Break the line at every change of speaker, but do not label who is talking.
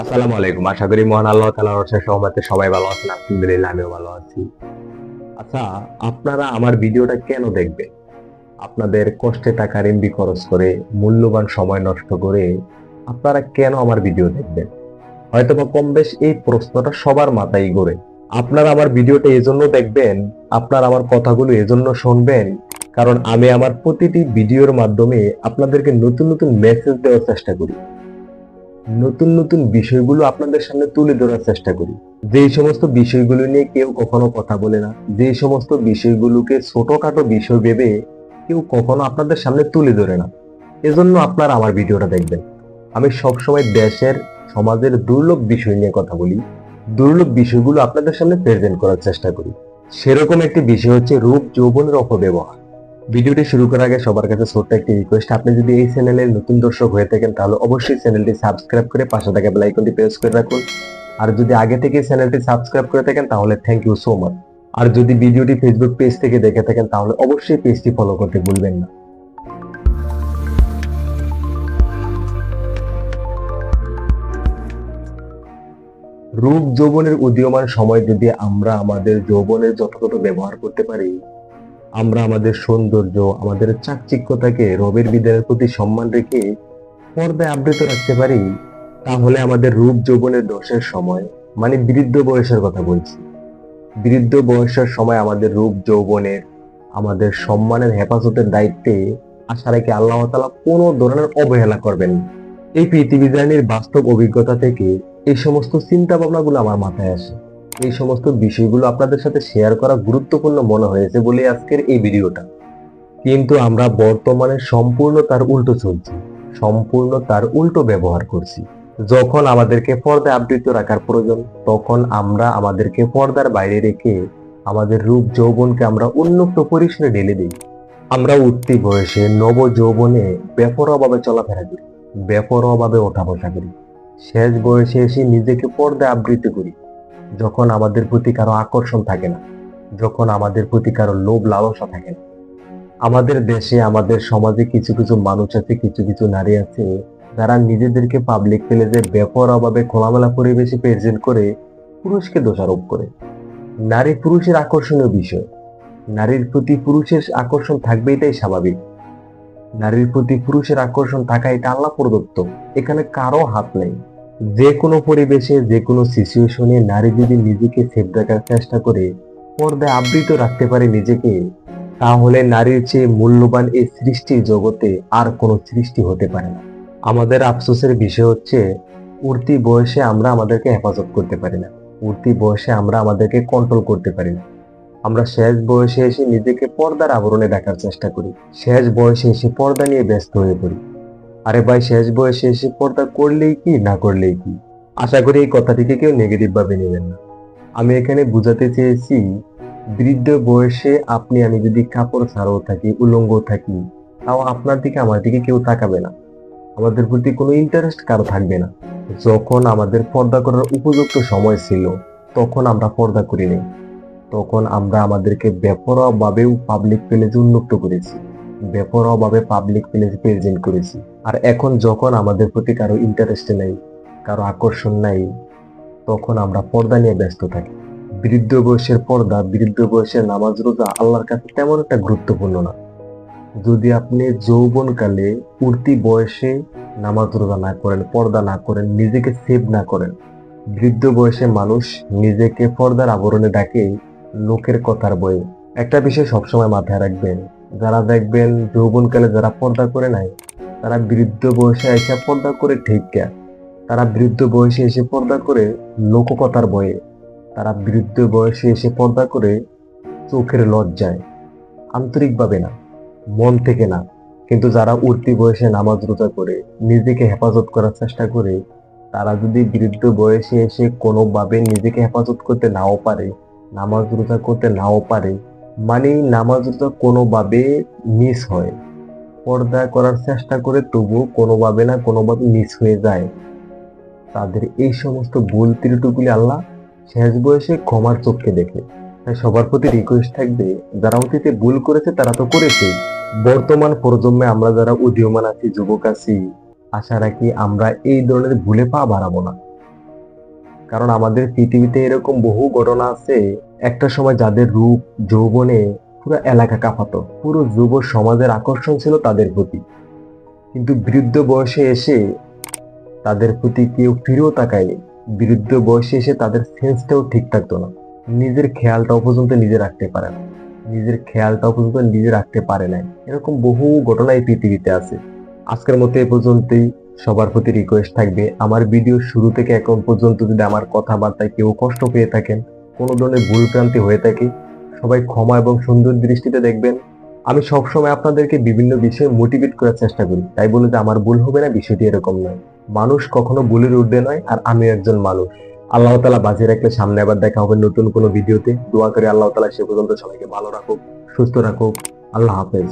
আসসালামু আলাইকুম। আশা করি মহান আল্লাহ রসের সহমতে সবাই ভালো আছেন। আলহামদুলিল্লাহ, আমিও ভালো আছি। আচ্ছা আপনারা আমার ভিডিওটা কেন দেখবেন? আপনাদের কষ্টে টাকা এমবি খরচ করে, মূল্যবান সময় নষ্ট করে আপনারা কেন আমার ভিডিও দেখবেন? হয়তো বা কম বেশ এই প্রশ্নটা সবার মাথায় ঘুরে। আপনারা আমার ভিডিওটা এজন্য দেখবেন, আপনারা আমার কথাগুলো এজন্য শুনবেন, কারণ আমি আমার প্রতিটি ভিডিওর মাধ্যমে আপনাদেরকে নতুন নতুন মেসেজ দেওয়ার চেষ্টা করি। নতুন নতুন বিষয়গুলো আপনাদের সামনে তুলে ধরার চেষ্টা করি। যে সমস্ত বিষয়গুলো নিয়ে কেউ কখনো কথা বলে না যে সমস্ত বিষয়গুলোকে ছোটখাটো বিষয় ভেবে কেউ কখনো আপনাদের সামনে তুলে ধরে না। এজন্য আপনারা আমার ভিডিওটা দেখবেন। আমি সবসময় দেশের, সমাজের দুর্লভ বিষয় নিয়ে কথা বলি। দুর্লভ বিষয়গুলো আপনাদের সামনে প্রেজেন্ট করার চেষ্টা করি। সেরকম একটি বিষয় হচ্ছে রূপ যৌবনের অপব্যবহার। ভিডিওটি শুরু করার আগে সবার কাছে ছোট্ট একটি রিকোয়েস্ট আপনি যদি এই চ্যানেলের নতুন দর্শক হয়ে থাকেন, তাহলে অবশ্যই চ্যানেলটি সাবস্ক্রাইব করে পাশে থাকা বেল আইকনটি প্রেস করে রাখুন। আর যদি আগে থেকে চ্যানেলটি সাবস্ক্রাইব করে থাকেন, তাহলে থ্যাংক ইউ সো মাচ আর যদি ভিডিওটি ফেসবুক পেজ থেকে দেখে থাকেন, তাহলে অবশ্যই পেজটি ফলো করতে ভুলবেন না। রূপ যৌবনের উদীয়মান সময় যদি আমরা আমাদের যৌবনের যথাযথ ব্যবহার করতে পারি আমরা আমাদের সৌন্দর্য, আমাদের চাকচিক্যতাকে রবের বিধানের প্রতি সম্মান রেখে পর্দায় আবৃত রাখতে পারি, তাহলে আমাদের রূপ যৌবনের দোষের সময় মানে বৃদ্ধ বয়সের কথা বলছি বৃদ্ধ বয়সের সময় আমাদের রূপ যৌবনের, আমাদের সম্মানের হেফাজতের দায়িত্বে আশা রেখে আল্লাহ তালা কোনো ধরনের অবহেলা করবেন। এই পৃথিবী জার্নির বাস্তব অভিজ্ঞতা থেকে এই সমস্ত চিন্তা ভাবনাগুলো আমার মাথায় আসে এই সমস্ত বিষয়গুলো আপনাদের সাথে শেয়ার করা গুরুত্বপূর্ণ মনে হয়েছে বলে আজকের এই ভিডিওটা। কিন্তু আমরা বর্তমানে সম্পূর্ণ তার উল্টো চলছি, সম্পূর্ণ তার উল্টো ব্যবহার করছি। যখন আমাদেরকে পর্দায় আবৃত রাখার প্রয়োজন, তখন আমরা আমাদেরকে পর্দার বাইরে রেখে আমাদের রূপ যৌবনকে আমরা উন্মুক্ত পরিসরে ঢেলে দিই। আমরা উঠতি বয়সে নব যৌবনে বেপরোয়াভাবে চলাফেরা করি, বেপরোয়াভাবে ওঠা বসা করি। শেষ বয়সে এসে নিজেকে পর্দায় আবৃত করি। যখন আমাদের প্রতি কারও আকর্ষণ থাকে না, যখন আমাদের প্রতি কারও লোভ লালসা থাকে না। আমাদের দেশে, আমাদের সমাজে কিছু কিছু মানুষ আছে, কিছু কিছু নারী আছে, যারা নিজেদেরকে পাবলিক প্লেসে বেপরোয়াভাবে খোলামেলা পরিবেশে প্রেজেন্ট করে পুরুষকে দোষারোপ করে। নারী পুরুষের আকর্ষণীয় বিষয়। নারীর প্রতি পুরুষের আকর্ষণ থাকবে, এটাই স্বাভাবিক। নারীর প্রতি পুরুষের আকর্ষণ থাকা এটা আল্লাহ প্রদত্ত। এখানে কারও হাত নেই। যে কোনো পরিবেশে যে কোনো সিচুয়েশনে নারী যদি নিজেকে সেফ রাখার চেষ্টা করে, পর্দায় আবৃত রাখতে পারে নিজেকে, তাহলে নারীর চেয়ে মূল্যবান এই সৃষ্টির জগতে আর কোনো সৃষ্টি হতে পারে না। আমাদের আফসোসের বিষয় হচ্ছে, উর্তি বয়সে আমরা আমাদেরকে হেফাজত করতে পারি না। উর্তি বয়সে আমরা আমাদেরকে কন্ট্রোল করতে পারি না। আমরা শেষ বয়সে এসে নিজেকে পর্দার আবরণে দেখার চেষ্টা করি। শেষ বয়সে এসে পর্দা নিয়ে ব্যস্ত হয়ে পড়ি। আরে ভাই, শেষ বয়সে এসে পর্দা করলেই কি, না করলেই কি? আশা করি এই কথাটিকে কেউ নেগেটিভ ভাবে নেবেন না। আমি এখানে বুঝাতে চেয়েছি, বৃদ্ধ বয়সে আপনি, আমি যদি কাপড় ছাড়াও থাকি, উলঙ্গ থাকি, তাও আপনার দিকে, আমার দিকে কেউ তাকাবে না। আমাদের প্রতি কোনো ইন্টারেস্ট কারও থাকবে না। যখন আমাদের পর্দা করার উপযুক্ত সময় ছিল, তখন আমরা পর্দা করিনি তখন আমরা আমাদেরকে বেপরোয়াভাবেও পাবলিক প্লেসে উন্মুক্ত করেছি। বেপরোয়াভাবে পাবলিক প্লেসে প্রেজেন্ট করেছি। আর এখন যখন আমাদের প্রতি কারও ইন্টারেস্ট নেই, কারও আকর্ষণ নাই, তখন আমরা পর্দা নিয়ে ব্যস্ত থাকি। বৃদ্ধ বয়সের পর্দা বৃদ্ধ বয়সের নামাজ রোজা আল্লাহর কাছে তেমন একটা গুরুত্বপূর্ণ না। যদি আপনি যৌবনকালে উর্তি বয়সে নামাজ রোজা না করেন, পর্দা না করেন, নিজেকে সেভ না করেন বৃদ্ধ বয়সে মানুষ নিজেকে পর্দার আবরণে ডাকে লোকের কথার বয়ে। একটা বিষয় সবসময় মাথায় রাখবেন, যারা দেখবেন যৌবনকালে যারা পর্দা করে নাই তারা বৃদ্ধ বয়সে এসে পর্দা করে ঠিক তারা বৃদ্ধ বয়সে এসে পর্দা করে লোককথার বয়ে তারা বৃদ্ধ বয়সে এসে পর্দা করে চোখের লজ্জায়। আন্তরিকভাবে না, মন থেকে না। কিন্তু যারা উঠতি বয়সে নামাজ রোজা করে, নিজেকে হেফাজত করার চেষ্টা করে, তারা যদি বৃদ্ধ বয়সে এসে কোনোভাবে নিজেকে হেফাজত করতে নাও পারে, নামাজ রোজা করতে নাও পারে মানে নামাজ রোজা কোনোভাবে মিস হয়। পর্দা করার চেষ্টা করে তবুও কোনোভাবে না কোনোভাবে মিস হয়ে যায়। তাদের এই সমস্ত ভুল ত্রুটিগুলি আল্লাহ শেষ বয়সে ক্ষমার চোখকে দেখে। তাই সবার প্রতি রিকোয়েস্ট থাকবে, যারা অতীতে ভুল করেছে তারা তো করেছে। বর্তমান প্রজন্মে আমরা যারা উদীয়মান আছি, যুবক আছি, আশা রাখি আমরা এই ধরনের ভুলে পা বাড়াবো না। কারণ আমাদের পৃথিবীতে এরকম বহু ঘটনা আছে। একটা সময় যাদের রূপ, যৌবনে পুরো এলাকা কাঁপাতো। পুরো যুব সমাজের আকর্ষণ ছিল তাদের প্রতি। কিন্তু বৃদ্ধ বয়সে এসে তাদের প্রতি কেউ ফিরেও তাকায়নি। বৃদ্ধ বয়সে এসে তাদের সেন্সটাও ঠিক থাকতো না। নিজের খেয়ালটাও পর্যন্ত নিজে রাখতে পারে না। নিজের খেয়ালটাও পর্যন্ত নিজে রাখতে পারে না এরকম বহু ঘটনা এই পৃথিবীতে আছে। আজকের মতো এ পর্যন্তই। সবার প্রতি রিকোয়েস্ট থাকবে, আমার ভিডিও শুরু থেকে এখন পর্যন্ত যদি আমার কথাবার্তায় কেউ কষ্ট পেয়ে থাকেন, কোনো ধরনের ভুল ক্রান্তি হয়ে থাকে সবাই ক্ষমা এবং সুন্দর দৃষ্টিতে দেখবেন। আমি সবসময় আপনাদেরকে বিভিন্ন বিষয়ে মোটিভেট করার চেষ্টা করি। তাই বলে যে আমার ভুল হবে না, বিষয়টি এরকম নয়। মানুষ কখনো ভুলের ঊর্ধ্বে নয়, আর আমি একজন মানুষ। আল্লাহ তালা বাজি রাখলে সামনে আবার দেখা হবে নতুন কোনো ভিডিওতে। দোয়া করে আল্লাহ তালা সে পর্যন্ত সবাইকে ভালো রাখুক, সুস্থ রাখুক। আল্লাহ হাফেজ।